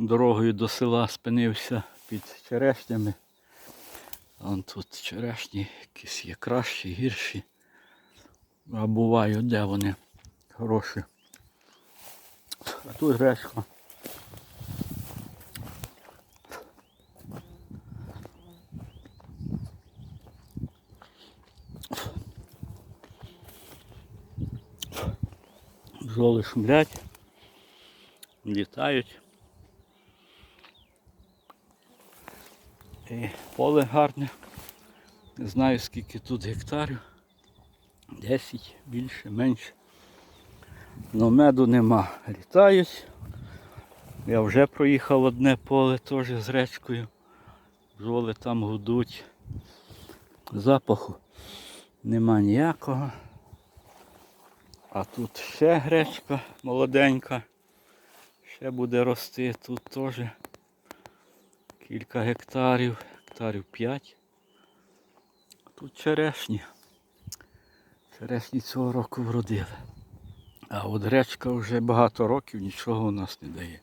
Дорогою до села спинився під черешнями. Вон тут черешні якісь є кращі, гірші. А бувають, де вони хороші. А тут гречка. Бджоли шумлять, літають. І поле гарне. Не знаю скільки тут гектарів. 10, більше, менше. Но меду нема. Літають. Я вже проїхав одне поле теж з речкою. Бджоли там гудуть. Запаху нема ніякого. А тут ще гречка молоденька. Ще буде рости. Тут теж кілька гектарів, гектарів 5. Тут черешні. Черешні цього року вродили. А от гречка вже багато років нічого у нас не дає.